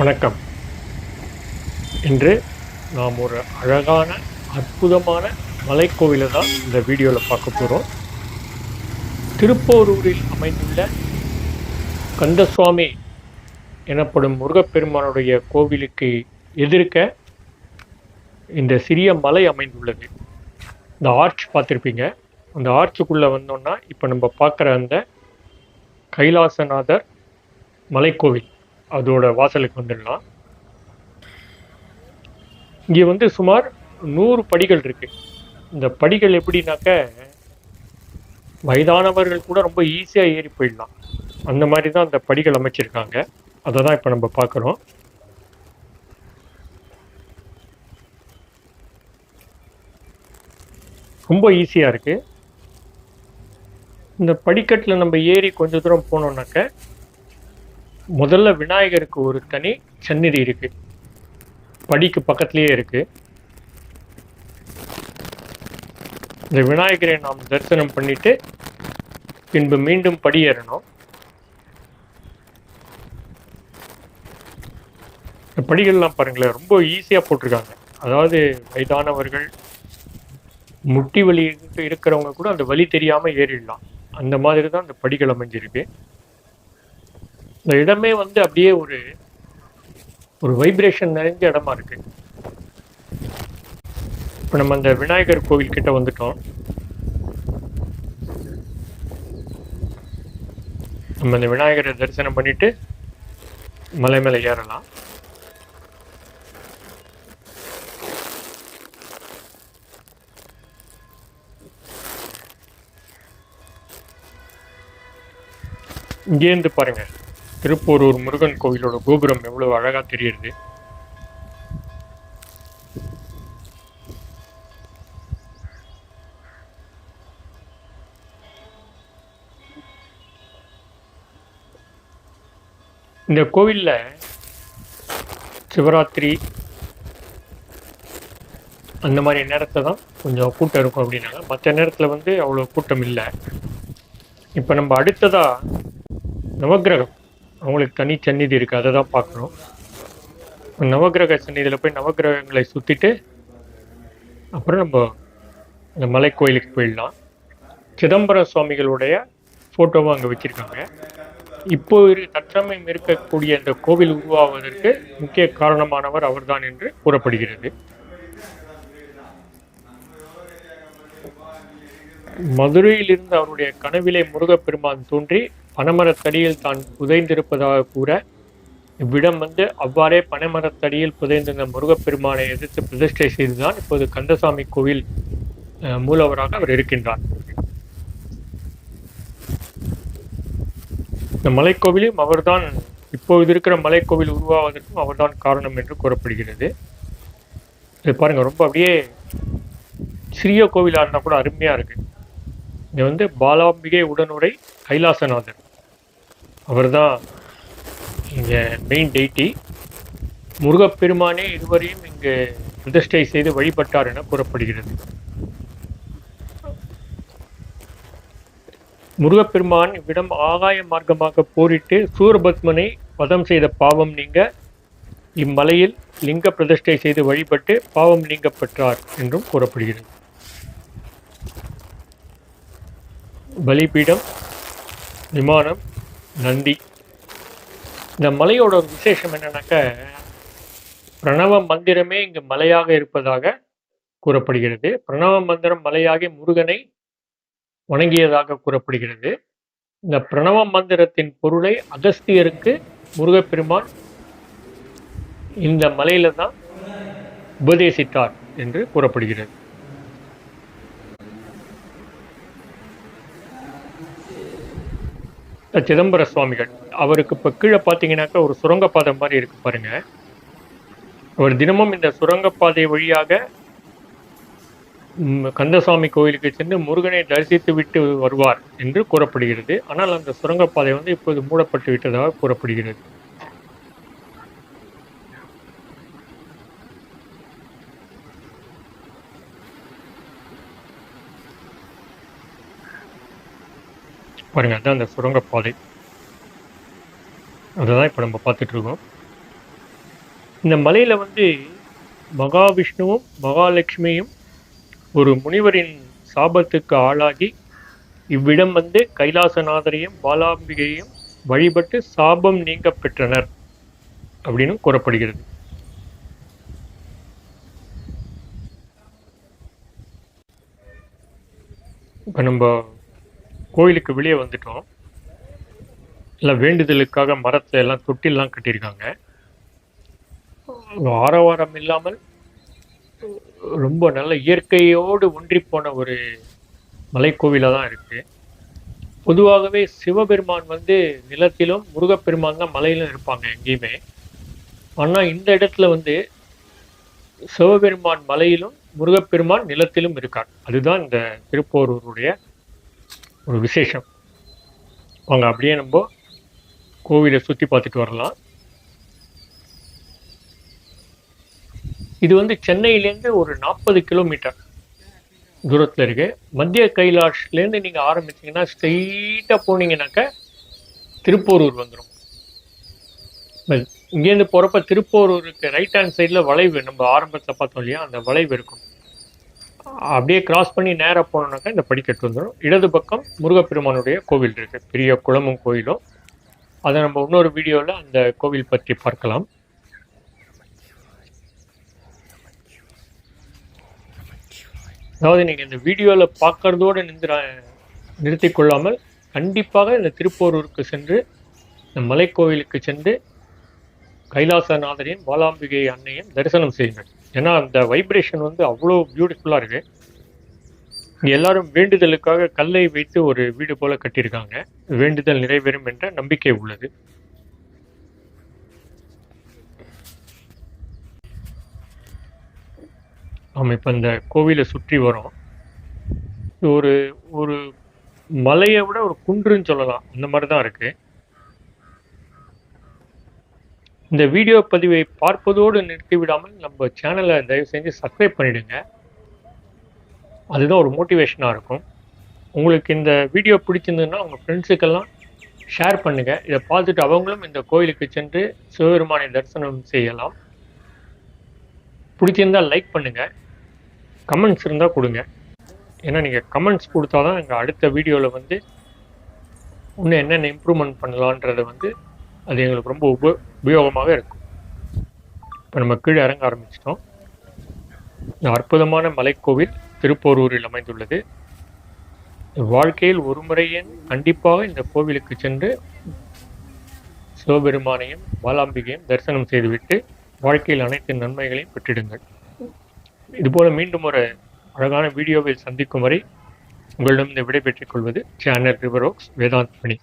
வணக்கம். இன்று நாம் ஒரு அழகான அற்புதமான மலைக்கோவிலை தான் இந்த வீடியோவில் பார்க்க போகிறோம் திருப்போரூரில் அமைந்துள்ள கந்தசுவாமி எனப்படும் முருகப்பெருமானுடைய கோவிலுக்கு எதிர்க்க இந்த சிறிய மலை அமைந்துள்ளது. இந்த ஆர்ச் பார்த்துருப்பீங்க. அந்த ஆர்ச்சுக்குள்ளே வந்தோன்னா இப்போ நம்ம பார்க்குற அந்த கைலாசநாதர் மலைக்கோவில். அதோட வாசலுக்கு வந்துடலாம். இங்கே வந்து சுமார் நூறு படிகள் இருக்கு. இந்த படிகள் எப்படின்னாக்க வயதானவர்கள் கூட ரொம்ப ஈஸியாக ஏறி போயிடலாம். அந்த மாதிரி தான் அந்த படிகள் அமைச்சிருக்காங்க. அதை தான் இப்போ நம்ம பார்க்குறோம். ரொம்ப ஈஸியாக இருக்குது இந்த படிக்கட்டில் நம்ம ஏறி கொஞ்ச தூரம் போனோம்னாக்க முதல்ல விநாயகருக்கு ஒரு தனி சந்நிதி இருக்கு. படிக்கு பக்கத்துலயே இருக்கு. இந்த விநாயகரை நாம் தரிசனம் பண்ணிட்டு பின்பு மீண்டும் படியேறணும். இந்த படிகள்லாம் பாருங்களேன் ரொம்ப ஈஸியாக போட்டிருக்காங்க. அதாவது வயதானவர்கள் முட்டி வலி இருக்கிறவங்க கூட அந்த வலி தெரியாமல் ஏறிடலாம். அந்த மாதிரி தான் அந்த படிகள் அமைஞ்சிருக்கு. இந்த இடமே வந்து அப்படியே ஒரு ஒரு வைப்ரேஷன் நிறைஞ்ச இடமா இருக்கு. இப்போ நம்ம அந்த விநாயகர் கோவில் கிட்ட வந்துட்டோம். நம்ம இந்த விநாயகரை தரிசனம் பண்ணிட்டு மலை மேலே ஏறலாம். இங்கேருந்து பாருங்கள் திருப்போரூர் முருகன் கோவிலோட கோபுரம் எவ்வளவு அழகா தெரியுது. இந்த கோவில்ல சிவராத்திரி அந்த மாதிரி நேரத்தை தான் கொஞ்சம் கூட்டம் இருக்கும் அப்படின்னாங்க. மற்ற நேரத்தில் வந்து அவ்வளோ கூட்டம் இல்லை. இப்போ நம்ம அடுத்ததாக நவக்கிரகம். அவங்களுக்கு தனி சந்நிதி இருக்குது அதை தான் பார்க்குறோம் நவக்கிரக சந்நிதியில் போய் நவக்கிரகங்களை சுற்றிட்டு அப்புறம் நம்ம இந்த மலை கோயிலுக்கு போயிடலாம். சிதம்பரம் சுவாமிகளுடைய ஃபோட்டோவும் அங்கே வச்சுருக்காங்க. இப்போ இரு தற்சமயம் இருக்கக்கூடிய இந்த கோவில் உருவாவதற்கு முக்கிய காரணமானவர் அவர்தான் என்று கூறப்படுகிறது. மதுரையிலிருந்து அவருடைய கனவிலே முருகப்பெருமான் தோன்றி பனைமரத்தடியில் தான் புதைந்திருப்பதாக கூற இவ்விடம் வந்து அவ்வாறே பனைமரத்தடியில் புதைந்திருந்த முருகப்பெருமானை எதிர்த்து பிரதிஷ்டை செய்துதான் இப்போது கந்தசாமி கோவில் மூலவராக அவர் இருக்கின்றார். இந்த மலைக்கோவிலும் அவர்தான் இப்போது இருக்கிற மலைக்கோவில் உருவாவதற்கும் அவர்தான் காரணம் என்று கூறப்படுகிறது. இது பாருங்கள் ரொம்ப அப்படியே சிறிய கோவிலாக இருந்தால் கூட அருமையாக இருக்குது இது வந்து பாலாம்பிகை உடனுரை கைலாசநாதர். அவர் தான் இங்கே மெயின் டெய்டி முருகப்பெருமானே இருவரையும் இங்கு பிரதிஷ்டை செய்து வழிபட்டார் என கூறப்படுகிறது. முருகப்பெருமான் இவ்விடம் ஆகாய மார்க்கமாக போரிட்டு சூரபத்மனை வதம் செய்த பாவம் நீங்க இம்மலையில் லிங்க பிரதிஷ்டை செய்து வழிபட்டு பாவம் நீங்க பெற்றார் என்றும் கூறப்படுகிறது. பலிபீடம் விமானம் நந்தி இந்த மலையோட ஒரு விசேஷம் என்னன்னாக்க பிரணவ மந்திரமே இங்கு மலையாக இருப்பதாக கூறப்படுகிறது. பிரணவ மந்திரம் மலையாகி முருகனை வணங்கியதாக கூறப்படுகிறது. இந்த பிரணவ மந்திரத்தின் பொருளை அகஸ்தியருக்கு முருகப்பெருமான் இந்த மலையில தான் உபதேசித்தார் என்று கூறப்படுகிறது. சிதம்பர சுவாமிகள். அவருக்கு இப்போ கீழே பார்த்தீங்கன்னாக்கா ஒரு சுரங்கப்பாதை மாதிரி இருக்கு பாருங்க. அவர் தினமும் இந்த சுரங்கப்பாதை வழியாக கந்தசாமி கோயிலுக்கு சென்று முருகனை தரிசித்து விட்டு வருவார் என்று கூறப்படுகிறது. ஆனால் அந்த சுரங்கப்பாதை வந்து இப்போது மூடப்பட்டு விட்டதாக கூறப்படுகிறது. பாருங்க அதான் அந்த சுரங்கப்பாதை. அதுதான் இப்போ நம்ம பார்த்துட்டு இருக்கோம் இந்த மலையில வந்து மகாவிஷ்ணுவும் மகாலட்சுமியும் ஒரு முனிவரின் சாபத்துக்கு ஆளாகி இவ்விடம் வந்து கைலாசநாதரையும் பாலாம்பிகையும் வழிபட்டு சாபம் நீங்க பெற்றனர் அப்படின்னு கூறப்படுகிறது. இப்போ நம்ம கோயிலுக்கு வெளியே வந்துட்டோம். எல்லாம் வேண்டுதலுக்காக மரத்தை எல்லாம் தொட்டிலாம் கட்டியிருக்காங்க. ஆரவாரம் இல்லாமல் ரொம்ப நல்ல இயற்கையோடு ஒன்றி போன ஒரு மலைக்கோவிலாக தான் இருக்குது பொதுவாகவே சிவபெருமான் வந்து நிலத்திலும் முருகப்பெருமான் தான் மலையிலும் இருப்பாங்க எங்கேயுமே. ஆனால் இந்த இடத்துல வந்து சிவபெருமான் மலையிலும் முருகப்பெருமான் நிலத்திலும் இருக்கார். அதுதான் இந்த திருப்போரூருடைய ஒரு விசேஷம். வாங்க அப்படியே நம்ம கோவிலை சுற்றி பார்த்துட்டு வரலாம். இது வந்து சென்னையிலேருந்து ஒரு நாற்பது கிலோமீட்டர் தூரத்தில் இருக்கு. மத்திய கைலாஷ்லேருந்து நீங்கள் ஆரம்பிச்சீங்கன்னா ஸ்ட்ரெயிட்டாக போனீங்கன்னாக்க திருப்போரூர் வந்துடும் இங்கேருந்து போகிறப்ப திருப்போரூருக்கு ரைட் ஹேண்ட் சைடில் வளைவு. நம்ம ஆரம்பத்தில் பார்த்தோம் இல்லையா? அந்த வளைவு இருக்கும். அப்படியே கிராஸ் பண்ணி நேராக போனோம்னாக்கா இந்த படிக்கட்டு வந்துடும் இடது பக்கம் முருகப்பெருமானுடைய கோவில் இருக்குது பெரிய குளமும் கோயிலும். அதை நம்ம இன்னொரு வீடியோவில் அந்த கோவில் பற்றி பார்க்கலாம். அதாவது நீங்கள் இந்த வீடியோவில் பார்க்குறதோடு நின்று நிறுத்தி கொள்ளாமல் கண்டிப்பாக இந்த திருப்போரூருக்கு சென்று இந்த மலைக்கோவிலுக்கு சென்று கைலாசநாதரையும் பாலாம்பிகை அன்னையும் தரிசனம் செய்யுங்கள். ஏன்னா அந்த வைப்ரேஷன் வந்து அவ்வளோ பியூட்டிஃபுல்லாக இருக்குது எல்லாரும் வேண்டுதலுக்காக கல்லை வைத்து ஒரு வீடு போல கட்டியிருக்காங்க. வேண்டுதல் நிறைவேறும் என்ற நம்பிக்கை உள்ளது. ஆமாம் இப்போ இந்த கோவிலை சுற்றி வரோம். ஒரு ஒரு மலையை விட ஒரு குன்றுன்னு சொல்லலாம். அந்த மாதிரி தான் இருக்குது இந்த வீடியோ பதிவை பார்ப்பதோடு நிறுத்தி விடாமல் நம்ம சேனலை தயவு செஞ்சு சப்ஸ்கிரைப் பண்ணிவிடுங்க அதுதான் ஒரு மோட்டிவேஷனாக இருக்கும். உங்களுக்கு இந்த வீடியோ பிடிச்சிருந்ததுன்னா உங்கள் ஃப்ரெண்ட்ஸுக்கெல்லாம் ஷேர் பண்ணுங்கள் இதை பார்த்துட்டு அவங்களும் இந்த கோயிலுக்கு சென்று சிவபெருமானை தரிசனம் செய்யலாம். பிடிச்சிருந்தால் லைக் பண்ணுங்கள் கமெண்ட்ஸ் இருந்தால் கொடுங்க. ஏன்னா நீங்கள் கமெண்ட்ஸ் கொடுத்தா தான் எங்கள் அடுத்த வீடியோவில் வந்து இன்னும் என்னென்ன இம்ப்ரூவ்மெண்ட் பண்ணலான்றதை வந்து அது எங்களுக்கு ரொம்ப உப உபயோகமாக இருக்கும். இப்போ நம்ம கீழே இறங்க ஆரம்பிச்சிட்டோம். இந்த அற்புதமான மலைக்கோவில் திருப்போரூரில் அமைந்துள்ளது. வாழ்க்கையில் ஒரு முறையேன் கண்டிப்பாக இந்த கோவிலுக்கு சென்று சிவபெருமானையும் பாலாம்பிகையும் தரிசனம் செய்துவிட்டு வாழ்க்கையில் அனைத்து நன்மைகளையும் பெற்றிடுங்கள். இதுபோல் மீண்டும் ஒரு அழகான வீடியோவில் சந்திக்கும் வரை உங்களிடம் இந்த விடை பெற்றுக் கொள்வது சேனல் ரிவரோக்ஸ் வேதாந்த் மணி